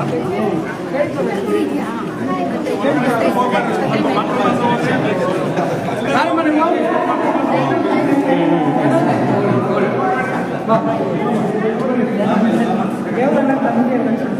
ಇದೆ ಆ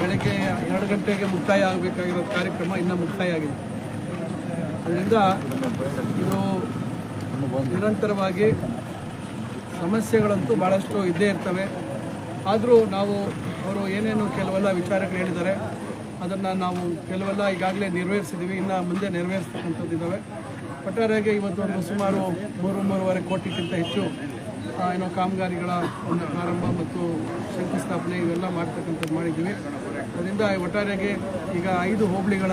ಬೆಳಗ್ಗೆ ಎರಡು ಗಂಟೆಗೆ ಮುಕ್ತಾಯ ಆಗಬೇಕಾಗಿರೋ ಕಾರ್ಯಕ್ರಮ ಇನ್ನೂ ಮುಕ್ತಾಯ ಆಗಿದೆ. ಅದರಿಂದ ಇದು ನಿರಂತರವಾಗಿ ಸಮಸ್ಯೆಗಳಂತೂ ಭಾಳಷ್ಟು ಇದ್ದೇ ಇರ್ತವೆ. ಆದರೂ ನಾವು ಅವರು ಏನೇನು ಕೆಲವೆಲ್ಲ ವಿಚಾರಗಳು ಹೇಳಿದ್ದಾರೆ, ಅದನ್ನು ನಾವು ಕೆಲವೆಲ್ಲ ಈಗಾಗಲೇ ನೆರವೇರಿಸಿದ್ದೀವಿ ಇನ್ನು ಮುಂದೆ ನೆರವೇರಿಸ್ತಕ್ಕಂಥದ್ದು ಇದ್ದಾವೆ ಇವತ್ತು ಇವತ್ತೊಂದು ಸುಮಾರು ಮೂರು, ಮೂರುವರೆ ಕೋಟಿಗಿಂತ ಹೆಚ್ಚು ಏನೋ ಕಾಮಗಾರಿಗಳ ಒಂದು ಪ್ರಾರಂಭ ಮತ್ತು ಶಂಕುಸ್ಥಾಪನೆ ಇವೆಲ್ಲ ಮಾಡ್ತಕ್ಕಂಥದ್ದು ಮಾಡಿದ್ದೀವಿ. ಅದರಿಂದ ಒಟ್ಟಾರೆಗೆ ಈಗ ಐದು ಹೋಬಳಿಗಳ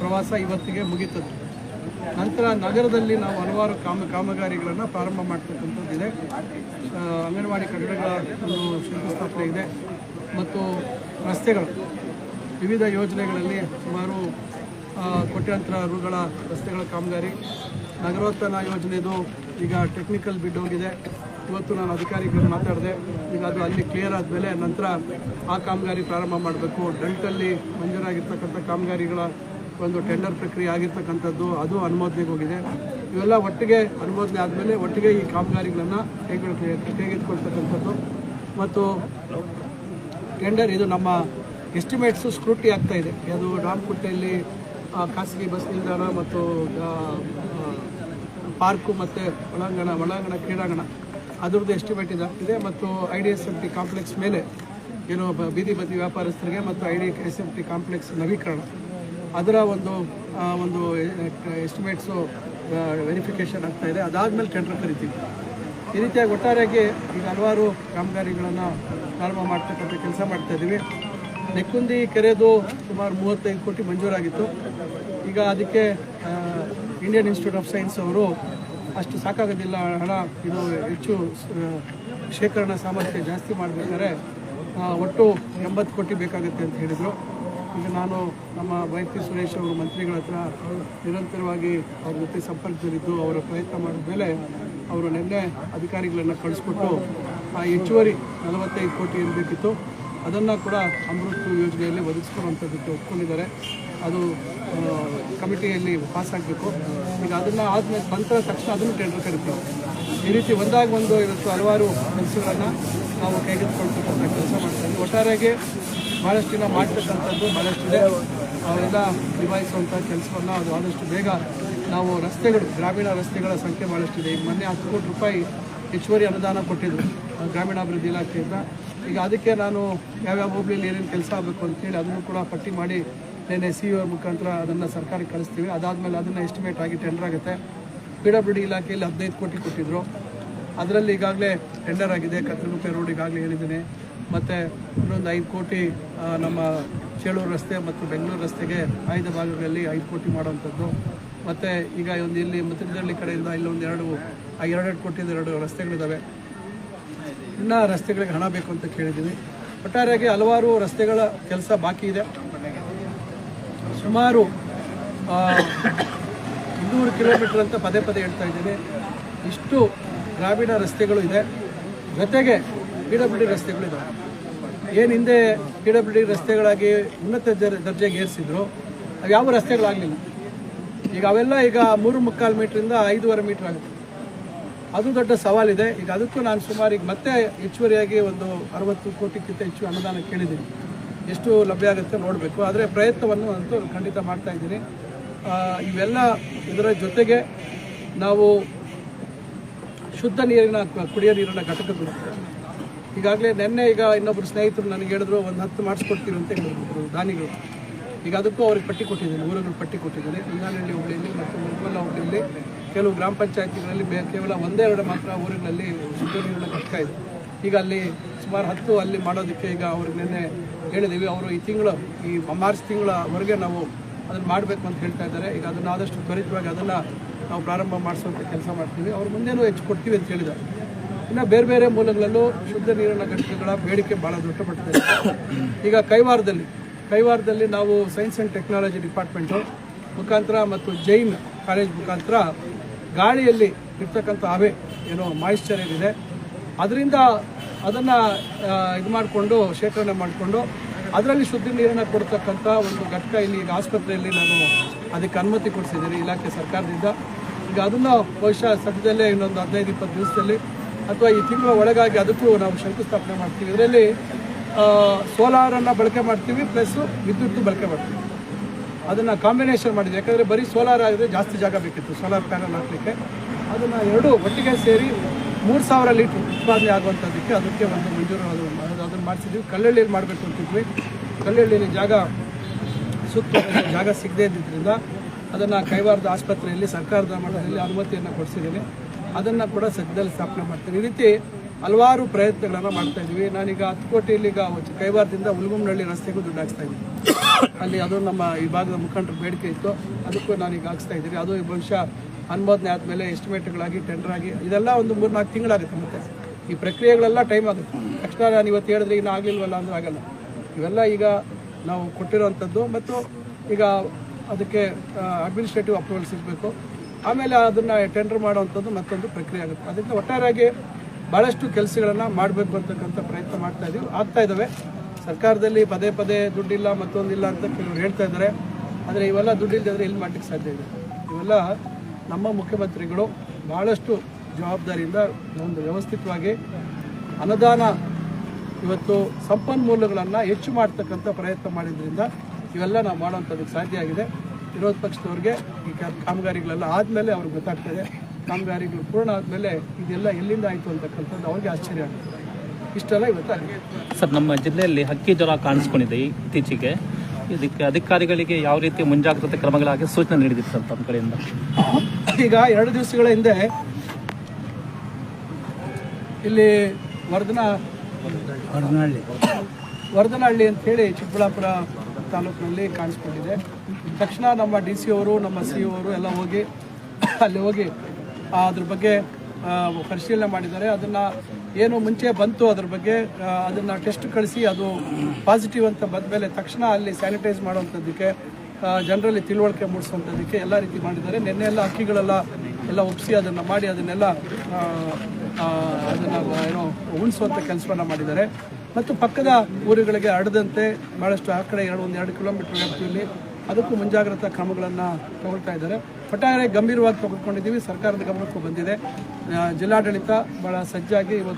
ಪ್ರವಾಸ ಇವತ್ತಿಗೆ ಮುಗೀತದೆ ನಂತರ ನಗರದಲ್ಲಿ ನಾವು ಹಲವಾರು ಕಾಮ, ಕಾಮಗಾರಿಗಳನ್ನು ಪ್ರಾರಂಭ ಮಾಡ್ತಕ್ಕಂಥದ್ದಿದೆ ಅಂಗನವಾಡಿ ಕಟ್ಟಡಗಳ ಒಂದು ಶಂಕುಸ್ಥಾಪನೆ ಇದೆ. ಮತ್ತು ರಸ್ತೆಗಳು, ವಿವಿಧ ಯೋಜನೆಗಳಲ್ಲಿ ಸುಮಾರು ಕೋಟ್ಯಾಂತರ ರುಗಳ ರಸ್ತೆಗಳ ಕಾಮಗಾರಿ, ನಗರೋತ್ಥಾನ ಯೋಜನೆದು ಈಗ ಟೆಕ್ನಿಕಲ್ ಬಿಡ್ ಹೋಗಿದೆ. ಇವತ್ತು ನಾನು ಅಧಿಕಾರಿಗಳು ಮಾತಾಡಿದೆ. ಈಗ ಅದು ಅಲ್ಲಿ ಕ್ಲಿಯರ್ ಆದಮೇಲೆ ನಂತರ ಆ ಕಾಮಗಾರಿ ಪ್ರಾರಂಭ ಮಾಡಬೇಕು. ಡಂಟಲ್ಲಿ ಮಂಜೂರಾಗಿರ್ತಕ್ಕಂಥ ಕಾಮಗಾರಿಗಳ ಒಂದು ಟೆಂಡರ್ ಪ್ರಕ್ರಿಯೆ ಆಗಿರ್ತಕ್ಕಂಥದ್ದು, ಅದು ಅನುಮೋದನೆಗೆ ಹೋಗಿದೆ. ಇವೆಲ್ಲ ಒಟ್ಟಿಗೆ ಅನುಮೋದನೆ ಆದಮೇಲೆ ಒಟ್ಟಿಗೆ ಈ ಕಾಮಗಾರಿಗಳನ್ನು ಕೈಗೊಳ್ಳ ತೆಗೆದುಕೊಳ್ತಕ್ಕಂಥದ್ದು ಮತ್ತು ಟೆಂಡರ್ ಇದು ನಮ್ಮ ಎಸ್ಟಿಮೇಟ್ಸು ಸ್ಕ್ರೂಟಿ ಆಗ್ತಾ ಇದೆ. ಅದು ರಾಮಕುಟ್ಟೆಯಲ್ಲಿ ಖಾಸಗಿ ಬಸ್ ನಿಲ್ದಾಣ ಮತ್ತು ಪಾರ್ಕು ಮತ್ತು ಒಳಾಂಗಣ ಒಳಾಂಗಣ ಕ್ರೀಡಾಂಗಣ. ಅದ್ರದ್ದು ಎಸ್ಟಿಮೇಟ್ ಇದೆ. ಇದೆ ಮತ್ತು I D S M T complex ಮೇಲೆ ಏನು ಬೀದಿ ಬದಿ ವ್ಯಾಪಾರಸ್ಥರಿಗೆ ಮತ್ತು I D S M T complex ನವೀಕರಣ. ಅದರ ಒಂದು ಒಂದು ಎಸ್ಟಿಮೇಟ್ಸು ವೆರಿಫಿಕೇಷನ್ ಆಗ್ತಾ ಇದೆ. ಅದಾದಮೇಲೆ ಟೆಂಡರ್ ಕರಿತೀವಿ. ಈ ರೀತಿಯಾಗಿ ಒಟ್ಟಾರೆಯಾಗಿ ಈಗ ಹಲವಾರು ಕಾಮಗಾರಿಗಳನ್ನು ಪ್ರಾರಂಭ ಮಾಡ್ತಕ್ಕಂಥ ಕೆಲಸ ಮಾಡ್ತಾ ಇದ್ದೀವಿ. ನೆಕ್ಕುಂದಿ ಕೆರೆದು ಸುಮಾರು ಮೂವತ್ತೈದು ಕೋಟಿ ಮಂಜೂರಾಗಿತ್ತು. ಈಗ ಅದಕ್ಕೆ ಇಂಡಿಯನ್ ಇನ್ಸ್ಟಿಟ್ಯೂಟ್ ಆಫ್ ಸೈನ್ಸ್ ಅವರು ಅಷ್ಟು ಸಾಕಾಗೋದಿಲ್ಲ. ಹಣ ಇದು ಹೆಚ್ಚು ಶೇಖರಣಾ ಸಾಮರ್ಥ್ಯ ಜಾಸ್ತಿ ಮಾಡಬೇಕಾದ್ರೆ ಒಟ್ಟು ಎಂಬತ್ತು ಕೋಟಿ ಬೇಕಾಗುತ್ತೆ ಅಂತ ಹೇಳಿದರು. ಈಗ ನಾನು ನಮ್ಮ ವೈಪಿ ಸುರೇಶ್ ಅವರು ಮಂತ್ರಿಗಳ ಹತ್ರ ನಿರಂತರವಾಗಿ ಅವ್ರ ಜೊತೆ ಸಂಪರ್ಕದಲ್ಲಿದ್ದು, ಅವರ ಪ್ರಯತ್ನ ಮಾಡಿದ ಮೇಲೆ ಅವರು ನಿನ್ನೆ ಅಧಿಕಾರಿಗಳನ್ನು ಕಳಿಸ್ಕೊಟ್ಟು ಆ, ಹೆಚ್ಚುವರಿ ನಲವತ್ತೈದು ಕೋಟಿ ಇರಬೇಕಿತ್ತು ಅದನ್ನು ಕೂಡ ಅಮೃತ್ ಯೋಜನೆಯಲ್ಲಿ ಒದಗಿಸ್ಕೊಡುವಂಥದ್ದಕ್ಕೆ ಒಪ್ಕೊಂಡಿದ್ದಾರೆ. ಅದು ಕಮಿಟಿಯಲ್ಲಿ ಪಾಸ್ ಆಗಬೇಕು. ಈಗ ಅದನ್ನು ಆದಮೇಲೆ ಬಂದ ತಕ್ಷಣ ಅದನ್ನು ಟೆಂಡರ್ ಕರಿತೀವಿ ಈ ರೀತಿ ಒಂದಾಗ ಒಂದು ಇವತ್ತು ಹಲವಾರು ಕೆಲಸಗಳನ್ನು ನಾವು ಕೈಗೆತ್ತಿಕೊಳ್ತಕ್ಕಂಥ ಕೆಲಸ ಮಾಡ್ತೀವಿ. ಒಟ್ಟಾರೆಗೆ ಭಾಳಷ್ಟು ದಿನ ಮಾಡ್ತಕ್ಕಂಥದ್ದು ಭಾಳಷ್ಟಿದೆ ಅವರೆಲ್ಲ ನಿಭಾಯಿಸುವಂಥ ಕೆಲಸವನ್ನು ಅದು ಆದಷ್ಟು ಬೇಗ ನಾವು ರಸ್ತೆಗಳು, ಗ್ರಾಮೀಣ ರಸ್ತೆಗಳ ಸಂಖ್ಯೆ ಭಾಳಷ್ಟಿದೆ ಈಗ ಮೊನ್ನೆ ಹತ್ತು ಕೋಟಿ ರೂಪಾಯಿ ಹೆಚ್ಚುವರಿ ಅನುದಾನ ಕೊಟ್ಟಿದ್ದರು ಗ್ರಾಮೀಣಾಭಿವೃದ್ಧಿ ಇಲಾಖೆಯಿಂದ. ಈಗ ಅದಕ್ಕೆ ನಾನು ಯಾವ್ಯಾವ ಹೋಬಳಿಯಲ್ಲಿ ಏನೇನು ಕೆಲಸ ಆಗಬೇಕು ಅಂತೇಳಿ ಅದನ್ನು ಕೂಡ ಪಟ್ಟಿ ಮಾಡಿ ನೆನ್ನೆ ಸಿ ಅವ್ರ ಮುಖಾಂತರ ಅದನ್ನು ಸರ್ಕಾರಕ್ಕೆ ಕಳಿಸ್ತೀವಿ. ಅದಾದಮೇಲೆ ಅದನ್ನು ಎಸ್ಟಿಮೇಟ್ ಆಗಿ ಟೆಂಡರ್ ಆಗುತ್ತೆ. ಪಿ ಡಬ್ಲ್ಯೂ ಡಿ ಇಲಾಖೆಯಲ್ಲಿ ಹದಿನೈದು ಕೋಟಿ ಕೊಟ್ಟಿದ್ದರು ಅದರಲ್ಲಿ ಈಗಾಗಲೇ ಟೆಂಡರ್ ಆಗಿದೆ. ಕತ್ರಗುಪ್ಪೆ ರೋಡ್ ಈಗಾಗಲೇ ಹೇಳಿದ್ದೀನಿ. ಮತ್ತು ಇನ್ನೊಂದು ಐದು ಕೋಟಿ ನಮ್ಮ ಚೇಳೂರು ರಸ್ತೆ ಮತ್ತು ಬೆಂಗಳೂರು ರಸ್ತೆಗೆ ಆಯ್ದ ಭಾಗಗಳಲ್ಲಿ ಐದು ಕೋಟಿ ಮಾಡುವಂಥದ್ದು. ಮತ್ತು ಈಗ ಒಂದು ಇಲ್ಲಿ ಮುತ್ತಿನಹಳ್ಳಿ ಕಡೆಯಿಂದ ಇಲ್ಲೊಂದು ಎರಡು ಎರಡೆರಡು ಕೋಟಿಯಿಂದ ಎರಡು ರಸ್ತೆಗಳಿದ್ದಾವೆ ಇನ್ನೂ ರಸ್ತೆಗಳಿಗೆ ಹಣ ಬೇಕು ಅಂತ ಕೇಳಿದ್ದೀವಿ ಒಟ್ಟಾರೆಯಾಗಿ ಹಲವಾರು ರಸ್ತೆಗಳ ಕೆಲಸ ಬಾಕಿ ಇದೆ. ಸುಮಾರು ಇನ್ನೂರು ಕಿಲೋಮೀಟರ್ ಅಂತ ಪದೇ ಪದೇ ಹೇಳ್ತಾ ಇದ್ದೀನಿ. ಇಷ್ಟು ಗ್ರಾಮೀಣ ರಸ್ತೆಗಳು ಇದೆ. ಜೊತೆಗೆ ಪಿ ಡಬ್ಲ್ಯೂ ಡಿ ರಸ್ತೆಗಳು ಇದಾವೆ. ಏನು ಹಿಂದೆ ಪಿ ಡಬ್ಲ್ಯೂ ಡಿ ರಸ್ತೆಗಳಾಗಿ ಉನ್ನತ ದರ್- ದರ್ಜೆಗೆ ಏರಿಸಿದ್ರು, ಅವು ಯಾವ ರಸ್ತೆಗಳಾಗಲಿಲ್ಲ ಈಗ ಅವೆಲ್ಲ ಈಗ ಮೂರು ಮುಕ್ಕಾಲು ಮೀಟ್ರಿಂದ ಐದೂವರೆ ಮೀಟ್ರ್ ಆಗುತ್ತೆ. ಅದು ದೊಡ್ಡ ಸವಾಲಿದೆ. ಈಗ ಅದಕ್ಕೂ ನಾನು ಸುಮಾರು, ಈಗ ಮತ್ತೆ ಹೆಚ್ಚುವರಿಯಾಗಿ ಒಂದು ಅರವತ್ತು ಕೋಟಿಗಿಂತ ಹೆಚ್ಚು ಅನುದಾನ ಕೇಳಿದ್ದೀನಿ. ಎಷ್ಟು ಲಭ್ಯ ಆಗುತ್ತೆ ನೋಡಬೇಕು. ಆದರೆ ಪ್ರಯತ್ನವನ್ನು ಅಂತೂ ಖಂಡಿತ ಮಾಡ್ತಾ ಇದ್ದೀನಿ. ಇವೆಲ್ಲ ಇದರ ಜೊತೆಗೆ ನಾವು ಶುದ್ಧ ನೀರಿನ, ಕುಡಿಯೋ ನೀರಿನ ಘಟಕ ಈಗಾಗಲೇ ನಿನ್ನೆ ಈಗ ಇನ್ನೊಬ್ಬರು ಸ್ನೇಹಿತರು ನನಗೆ ಹೇಳಿದ್ರು, ಒಂದು ಹತ್ತು ಮಾಡಿಸ್ಕೊಡ್ತೀವಿ ಅಂತ ಹೇಳಿದ್ರು ದಾನಿಗಳು. ಈಗ ಅದಕ್ಕೂ ಅವ್ರಿಗೆ ಪಟ್ಟಿ ಕೊಟ್ಟಿದ್ದೀನಿ ಊರುಗಳು ಪಟ್ಟಿ ಕೊಟ್ಟಿದ್ದೀನಿ. ಇಂಗಾನಹಳ್ಳಿ ಹುಬ್ಳಿಯಲ್ಲಿ ಮತ್ತು ಮುಲ್ಗೊಲ್ಲ ಹುಬ್ಳಿಯಲ್ಲಿ ಕೆಲವು ಗ್ರಾಮ ಪಂಚಾಯತಿಗಳಲ್ಲಿ ಕೇವಲ ಒಂದೇ ಎರಡು ಮಾತ್ರ ಊರುಗಳಲ್ಲಿ ಶುದ್ಧ ನೀರಿನ ಘಟಕ ಇದೆ. ಈಗ ಅಲ್ಲಿ ಸುಮಾರು ಹತ್ತು ಅಲ್ಲಿ ಮಾಡೋದಕ್ಕೆ ಈಗ ಅವ್ರಿಗೆ ನಿನ್ನೆ ಹೇಳಿದ್ದೀವಿ ಅವರು ಈ ತಿಂಗಳು, ಈ ಮಾರ್ಚ್ ತಿಂಗಳವರೆಗೆ ನಾವು ಅದನ್ನು ಮಾಡಬೇಕು ಅಂತ ಹೇಳ್ತಾ ಇದ್ದಾರೆ. ಈಗ ಅದನ್ನು ಆದಷ್ಟು ತ್ವರಿತವಾಗಿ ಅದನ್ನು ನಾವು ಪ್ರಾರಂಭ ಮಾಡಿಸುವಂಥ ಕೆಲಸ ಮಾಡ್ತೀವಿ. ಅವ್ರ ಮುಂದೇನೂ ಹೆಚ್ಚು ಕೊಡ್ತೀವಿ ಅಂತ ಹೇಳಿದ್ದಾರೆ. ಇನ್ನು ಬೇರೆ ಬೇರೆ ಮೂಲಗಳಲ್ಲೂ ಶುದ್ಧ ನೀರಿನ ಘಟಕಗಳ ಬೇಡಿಕೆ ಭಾಳ ದೊಡ್ಡ ಈಗ ಕೈವಾರದಲ್ಲಿ ಕೈವಾರದಲ್ಲಿ ನಾವು ಸೈನ್ಸ್ ಆ್ಯಂಡ್ ಟೆಕ್ನಾಲಜಿ ಡಿಪಾರ್ಟ್ಮೆಂಟು, ಮುಖಾಂತರ ಮತ್ತು ಜೈನ್ ಕಾಲೇಜ್ ಮುಖಾಂತರ ಗಾಳಿಯಲ್ಲಿ ಇರ್ತಕ್ಕಂಥ ಹವೆ, ಏನೋ ಮಾಯಿಶ್ಚರ್ ಏನಿದೆ. ಅದರಿಂದ ಅದನ್ನು ಇದು ಮಾಡಿಕೊಂಡು, ಶೇಖರಣೆ ಮಾಡಿಕೊಂಡು, ಅದರಲ್ಲಿ ಶುದ್ಧ ನೀರನ್ನು ಕೊಡ್ತಕ್ಕಂಥ ಒಂದು ಘಟಕ ಇಲ್ಲಿ ಆಸ್ಪತ್ರೆಯಲ್ಲಿ ನಾನು ಅದಕ್ಕೆ ಅನುಮತಿ ಕೊಡಿಸಿದ್ದೀನಿ, ಇಲಾಖೆ ಸರ್ಕಾರದಿಂದ. ಈಗ ಅದನ್ನು ಬಹುಶಃ ಸದ್ಯದಲ್ಲೇ ಇನ್ನೊಂದು ಹದಿನೈದು, ಇಪ್ಪತ್ತು ದಿವಸದಲ್ಲಿ ಅಥವಾ ಈ ತಿಂಗಳ ಒಳಗಾಗಿ ಅದಕ್ಕೂ ನಾವು ಶಂಕುಸ್ಥಾಪನೆ ಮಾಡ್ತೀವಿ. ಇದರಲ್ಲಿ ಸೋಲಾರನ್ನು ಬಳಕೆ ಮಾಡ್ತೀವಿ, ಪ್ಲಸ್ ವಿದ್ಯುತ್ ಬಳಕೆ ಮಾಡ್ತೀವಿ. ಅದನ್ನು ಕಾಂಬಿನೇಷನ್ ಮಾಡಿದೆ ಯಾಕಂದರೆ ಬರೀ ಸೋಲಾರ್ ಆದರೆ ಜಾಸ್ತಿ ಜಾಗ ಬೇಕಿತ್ತು, ಸೋಲಾರ್ ಪ್ಯಾನಲ್ ಹಾಕಲಿಕ್ಕೆ. ಅದನ್ನು ಎರಡು ಒಟ್ಟಿಗೆ ಸೇರಿ ಮೂರು ಸಾವಿರ ಲೀಟ್ರ್ ಉತ್ಪಾದನೆ ಆಗುವಂಥದ್ದಕ್ಕೆ ಅದಕ್ಕೆ ಒಂದು ಮಂಜೂರು ಅದು ಅದನ್ನು ಮಾಡಿಸಿದ್ವಿ ಕಲ್ಲಳ್ಳಿಯಲ್ಲಿ ಮಾಡಬೇಕು ಅಂತಿದ್ವಿ. ಕಲ್ಲಳ್ಳಿಯಲ್ಲಿ ಜಾಗ ಸುತ್ತ ಜಾಗ ಸಿಗದೇ ಇದ್ದಿದ್ದರಿಂದ ಅದನ್ನು ಕೈವಾರದ ಆಸ್ಪತ್ರೆಯಲ್ಲಿ ಸರ್ಕಾರದ ಮಟ್ಟದಲ್ಲಿ ಅನುಮತಿಯನ್ನು ಕೊಡಿಸಿದ್ದೀನಿ. ಅದನ್ನು ಕೂಡ ಸದ್ಯದಲ್ಲಿ ಸ್ಥಾಪನೆ ಮಾಡ್ತೀನಿ. ಈ ರೀತಿ ಹಲವಾರು ಪ್ರಯತ್ನಗಳನ್ನು ಮಾಡ್ತಾ ಇದ್ದೀವಿ. ನಾನೀಗ ಹತ್ತು ಕೋಟಿಯಲ್ಲಿ ಈಗ ಕೈವಾರದಿಂದ ಉಲ್ಗುಮ್ನಹಳ್ಳಿ ರಸ್ತೆಗೂ ದುಡ್ಡು ಹಾಕ್ತಾ ಇದ್ದೀನಿ. ಅಲ್ಲಿ ಅದು ನಮ್ಮ ಈ ಭಾಗದ ಮುಖಂಡರ ಬೇಡಿಕೆ ಇತ್ತು. ಅದಕ್ಕೂ ನಾನೀಗ ಹಾಕ್ಸ್ತಾ ಇದ್ದೀನಿ. ಅದು ಈ ಬಹುಶಃ ಅನುಮೋದನೆ ಆದಮೇಲೆ ಎಸ್ಟಿಮೇಟ್ಗಳಾಗಿ ಟೆಂಡರ್ ಆಗಿ ಇದೆಲ್ಲ ಒಂದು ಮೂರು ನಾಲ್ಕು ತಿಂಗಳಾಗುತ್ತೆ ಮತ್ತೆ. ಈ ಪ್ರಕ್ರಿಯೆಗಳೆಲ್ಲ ಟೈಮ್ ಆಗುತ್ತೆ. ತಕ್ಷಣ ನಾನು ಇವತ್ತು ಹೇಳಿದ್ರೆ ಇನ್ನು ಆಗಿಲ್ವಲ್ಲ ಅಂದ್ರೆ ಆಗಲ್ಲ. ಇವೆಲ್ಲ ಈಗ ನಾವು ಕೊಟ್ಟಿರೋವಂಥದ್ದು ಮತ್ತು ಈಗ ಅದಕ್ಕೆ ಅಡ್ಮಿನಿಸ್ಟ್ರೇಟಿವ್ ಅಪ್ರೂವಲ್ ಸಿಗಬೇಕು ಆಮೇಲೆ ಅದನ್ನು ಟೆಂಡರ್ ಮಾಡುವಂಥದ್ದು ಮತ್ತೊಂದು ಪ್ರಕ್ರಿಯೆ ಆಗುತ್ತೆ. ಅದರಿಂದ ಒಟ್ಟಾರೆಯಾಗಿ ಭಾಳಷ್ಟು ಕೆಲಸಗಳನ್ನು ಮಾಡಬೇಕು ಅಂತಕ್ಕಂಥ ಪ್ರಯತ್ನ ಮಾಡ್ತಾ ಇದ್ದೀವಿ ಆಗ್ತಾ ಇದ್ದಾವೆ. ಸರ್ಕಾರದಲ್ಲಿ ಪದೇ ಪದೇ ದುಡ್ಡಿಲ್ಲ ಮತ್ತೊಂದಿಲ್ಲ ಅಂತ ಕೆಲವರು ಹೇಳ್ತಾ ಇದ್ದಾರೆ. ಆದರೆ ಇವೆಲ್ಲ ದುಡ್ಡಿಲ್ಲದ್ರೆ ಎಲ್ಲಿ ಮಾಡಲಿಕ್ಕೆ ಸಾಧ್ಯ ಇದೆ? ಇವೆಲ್ಲ ನಮ್ಮ ಮುಖ್ಯಮಂತ್ರಿಗಳು ಭಾಳಷ್ಟು ಜವಾಬ್ದಾರಿಯಿಂದ ಒಂದು ವ್ಯವಸ್ಥಿತವಾಗಿ ಅನುದಾನ ಇವತ್ತು ಸಂಪನ್ಮೂಲಗಳನ್ನು ಹೆಚ್ಚು ಮಾಡ್ತಕ್ಕಂಥ ಪ್ರಯತ್ನ ಮಾಡಿದ್ರಿಂದ ಇವೆಲ್ಲ ನಾವು ಮಾಡುವಂಥದ್ದು ಸಾಧ್ಯ ಆಗಿದೆ. ವಿರೋಧ ಪಕ್ಷದವ್ರಿಗೆ ಈ ಕಾಮಗಾರಿಗಳೆಲ್ಲ ಆದಮೇಲೆ ಅವ್ರಿಗೆ ಗೊತ್ತಾಗ್ತದೆ. ಕಾಮಗಾರಿಗಳು ಪೂರ್ಣ ಆದಮೇಲೆ ಇದೆಲ್ಲ ಎಲ್ಲಿಂದ ಆಯಿತು ಅಂತಕ್ಕಂಥದ್ದು ಅವ್ರಿಗೆ ಆಶ್ಚರ್ಯ ಆಗುತ್ತೆ. ಇಷ್ಟೆಲ್ಲ ಇವತ್ತು ಸರ್, ನಮ್ಮ ಜಿಲ್ಲೆಯಲ್ಲಿ ಹಕ್ಕಿ ಜ್ವರ ಕಾಣಿಸ್ಕೊಂಡಿದೆ ಇತ್ತೀಚೆಗೆ. ಇದಕ್ಕೆ ಅಧಿಕಾರಿಗಳಿಗೆ ಯಾವ ರೀತಿ ಮುಂಜಾಗ್ರತೆ ಕ್ರಮಗಳಾಗಿ ಸೂಚನೆ ನೀಡಿದ್ದಿತ್ತು ಸರ್ ತಮ್ಮ ಕಡೆಯಿಂದ? ಈಗ ಎರಡು ದಿವಸಗಳ ಹಿಂದೆ ಇಲ್ಲಿ ವರ್ಧನ ವರ್ಧನಹಳ್ಳಿ. ಅಂತೇಳಿ ಚಿಕ್ಕಬಳ್ಳಾಪುರ ತಾಲೂಕಿನಲ್ಲಿ ಕಾಣಿಸ್ಕೊಂಡಿದೆ. ತಕ್ಷಣ ನಮ್ಮ ಡಿ ಸಿ ಅವರು ನಮ್ಮ ಸಿ ಅವರು ಎಲ್ಲ ಹೋಗಿ ಅಲ್ಲಿ ಹೋಗಿ ಅದ್ರ ಬಗ್ಗೆ ಪರಿಶೀಲನೆ ಮಾಡಿದ್ದಾರೆ. ಅದನ್ನು ಏನು ಮುಂಚೆ ಬಂತು ಅದ್ರ ಬಗ್ಗೆ ಅದನ್ನು ಟೆಸ್ಟ್ ಕಳಿಸಿ ಅದು ಪಾಸಿಟಿವ್ ಅಂತ ಬಂದಮೇಲೆ ತಕ್ಷಣ ಅಲ್ಲಿ ಸ್ಯಾನಿಟೈಸ್ ಮಾಡುವಂಥದ್ದಕ್ಕೆ ಜನರಲ್ಲಿ ತಿಳುವಳಿಕೆ ಮೂಡಿಸುವಂಥದ್ದಕ್ಕೆ ಎಲ್ಲ ರೀತಿ ಮಾಡಿದ್ದಾರೆ. ನಿನ್ನೆ ಎಲ್ಲ ಅಕ್ಕಿಗಳೆಲ್ಲ ಎಲ್ಲ ಒಪ್ಪಿಸಿ ಅದನ್ನು ಮಾಡಿ ಅದನ್ನೆಲ್ಲ ಅದನ್ನು ಏನೋ ಉಣಿಸುವಂಥ ಕೆಲಸವನ್ನು ಮಾಡಿದ್ದಾರೆ. ಮತ್ತು ಪಕ್ಕದ ಊರುಗಳಿಗೆ ಹರಡದಂತೆ ಭಾಳಷ್ಟು ಆ ಕಡೆ ಎರಡು, ಒಂದು ಎರಡು ಕಿಲೋಮೀಟರ್ ವ್ಯಾಪ್ತಿಯಲ್ಲಿ ಅದಕ್ಕೂ ಮುಂಜಾಗ್ರತಾ ಕ್ರಮಗಳನ್ನು ತಗೊಳ್ತಾ ಇದ್ದಾರೆ. ಒಟ್ಟಾರೆ ಗಂಭೀರವಾಗಿ ತೆಗೆದುಕೊಂಡಿದ್ದೀವಿ ಸರ್ಕಾರದ ಗಮನಕ್ಕೂ ಬಂದಿದೆ. ಜಿಲ್ಲಾಡಳಿತ ಭಾಳ ಸಜ್ಜಾಗಿ ಇವತ್ತು